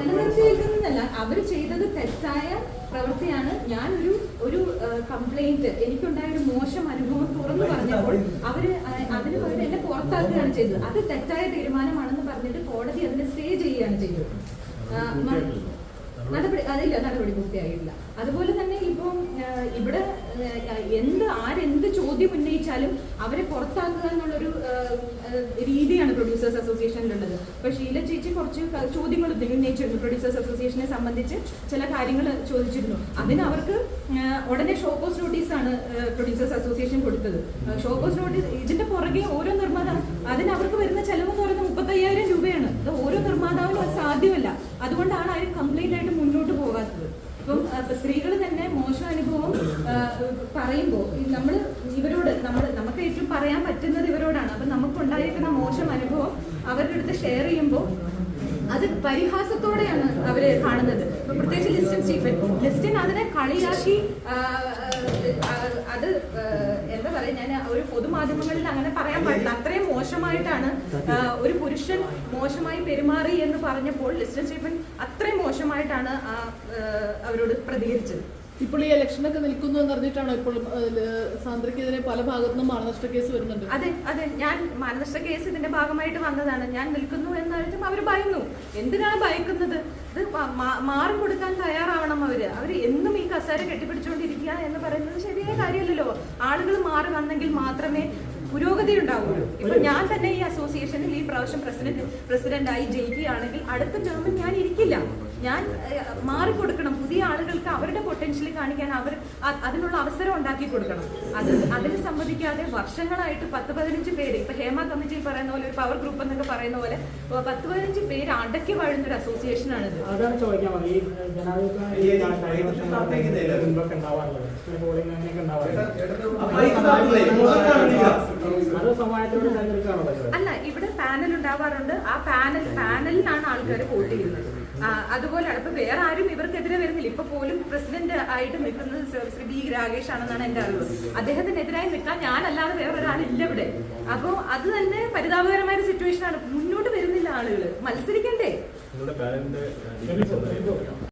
നിലനിർത്തിയിരിക്കുന്നതല്ല. അവർ ചെയ്തത് തെറ്റായ പ്രവൃത്തിയാണ്. ഞാൻ ഒരു ഒരു കംപ്ലൈന്റ് എനിക്കുണ്ടായ ഒരു മോശം അനുഭവം തുറന്നു പറഞ്ഞപ്പോൾ അവർ അതിന് പകരം എന്നെ പുറത്താക്കുകയാണ് ചെയ്തത്. അത് തെറ്റായ തീരുമാനമാണെന്ന് പറഞ്ഞിട്ട് കോടതി അതിനെ സ്റ്റേ ചെയ്യുകയാണ് ചെയ്തത്. നടപടി അതില്ല നടപടി പൂർത്തിയായില്ല അതുപോലെ തന്നെ ഇവിടെ എന്ത് ആരെന്ത് ചോദ്യം ഉന്നയിച്ചാലും അവരെ പുറത്താക്കുക എന്നുള്ളൊരു രീതിയാണ് പ്രൊഡ്യൂസേഴ്സ് അസോസിയേഷനിലുള്ളത് അപ്പോൾ ഷീല ചേച്ചി കുറച്ച് ചോദ്യങ്ങൾ ഉന്നയിച്ചിരുന്നു. പ്രൊഡ്യൂസേഴ്സ് അസോസിയേഷനെ സംബന്ധിച്ച് ചില കാര്യങ്ങൾ ചോദിച്ചിരുന്നു. അതിന് അവർക്ക് ഉടനെ ഷോക്കോസ് നോട്ടീസ് ആണ് പ്രൊഡ്യൂസേഴ്സ് അസോസിയേഷൻ കൊടുത്തത്. ഷോക്കോസ് നോട്ടീസ് ഇതിന്റെ പുറകെ ഓരോ നിർമ്മാതാവ് അതിന് അവർക്ക് വരുന്ന ചെലവ് എന്ന് പറയുന്നത് മുപ്പത്തയ്യായിരം രൂപയാണ്. അത് ഓരോ നിർമ്മാതാവിനും അത് സാധ്യമല്ല. അതുകൊണ്ടാണ് ആരും കംപ്ലൈന്റ് ആയിട്ട് മുന്നോട്ട് പോകാത്തത്. ഇപ്പം സ്ത്രീകൾ അനുഭവം പറയുമ്പോൾ നമ്മൾ ഇവരോട് നമ്മൾ നമുക്ക് ഏറ്റവും പറയാൻ പറ്റുന്നത് ഇവരോടാണ്. അപ്പം നമുക്കുണ്ടായിരിക്കുന്ന മോശം അനുഭവം അവരുടെ അടുത്ത് ഷെയർ ചെയ്യുമ്പോൾ അത് പരിഹാസത്തോടെയാണ് അവർ കാണുന്നത്. പ്രത്യേകിച്ച് ലിസ്റ്റൻ സ്റ്റീഫൻ. ലിസ്റ്റൻ അതിനെ കളിയാക്കി അത് എന്താ പറയാ ഞാൻ ഒരു പൊതുമാധ്യമങ്ങളിൽ അങ്ങനെ പറയാൻ പാടില്ല. അത്രയും മോശമായിട്ടാണ് ഒരു പുരുഷൻ മോശമായി പെരുമാറി എന്ന് പറഞ്ഞപ്പോൾ ലിസ്റ്റൻ സ്റ്റീഫൻ അത്രയും മോശമായിട്ടാണ് അവരോട് പ്രതികരിച്ചത്. ഇപ്പോൾ ഈ ഇലക്ഷനൊക്കെ നിൽക്കുന്നു എന്ന് അറിഞ്ഞിട്ടാണോ ഇപ്പോൾ സാന്ദ്രക്കെതിരെ പല ഭാഗത്തു നിന്നും മാനനഷ്ട കേസ് വരുന്നുണ്ട്? അതെ അതെ. ഞാൻ മാനനഷ്ട കേസ് ഇതിന്റെ ഭാഗമായിട്ട് വന്നതാണ്. ഞാൻ നിൽക്കുന്നു എന്നറിഞ്ഞും അവർ ഭയന്നു. എന്തിനാണ് ഭയക്കുന്നത്? ഇത് മാറി കൊടുക്കാൻ തയ്യാറാവണം അവർ. അവർ എന്നും ഈ കസാര കെട്ടിപ്പിടിച്ചുകൊണ്ടിരിക്കുക എന്ന് പറയുന്നത് ശരിയായ കാര്യമല്ലല്ലോ. ആളുകൾ മാറി വന്നെങ്കിൽ മാത്രമേ പുരോഗതി ഉണ്ടാവുള്ളൂ ഇപ്പൊ ഞാൻ തന്നെ ഈ അസോസിയേഷനിൽ ഈ പ്രാവശ്യം പ്രസിഡന്റ് പ്രസിഡന്റായി ജയിക്കുകയാണെങ്കിൽ അടുത്ത ടേമിൽ ഞാൻ ഇരിക്കില്ല. ഞാൻ മാറിക്കൊടുക്കണം പുതിയ ആളുകൾക്ക് അവരുടെ പൊട്ടൻഷ്യൽ കാണിക്കാൻ അവർ അതിനുള്ള അവസരം ഉണ്ടാക്കി കൊടുക്കണം. അത് അതിന് സംബന്ധിക്കാതെ വർഷങ്ങളായിട്ട് പത്ത് പതിനഞ്ച് പേര് ഇപ്പൊ ഹേമ കമ്മിറ്റി പറയുന്ന പോലെ ഒരു പവർ ഗ്രൂപ്പ് എന്നൊക്കെ പറയുന്ന പോലെ പത്ത് പതിനഞ്ച് പേര് അടക്കി വാഴുന്ന ഒരു അസോസിയേഷൻ ആണ് അത് അല്ല ഇവിടെ പാനൽ ഉണ്ടാവാറുണ്ട്. ആ പാനൽ പാനലിലാണ് ആൾക്കാർ വോട്ട് ചെയ്യുന്നത്. ആ, അതുപോലെയാണ്. ഇപ്പൊ വേറെ ആരും ഇവർക്കെതിരെ വരുന്നില്ല. ഇപ്പൊ പോലും പ്രസിഡന്റ് ആയിട്ട് നിൽക്കുന്നത് ശ്രീ- ബി രാകേഷ് ആണെന്നാണ് എന്റെ അറിവ്. അദ്ദേഹത്തിനെതിരായി നിൽക്കാൻ ഞാനല്ലാതെ വേറൊരാളില്ല ഇവിടെ. അപ്പോ അത് തന്നെ പരിതാപകരമായ ഒരു സിറ്റുവേഷൻ ആണ്. മുന്നോട്ട് വരുന്നില്ല ആളുകൾ മത്സരിക്കണ്ടേ?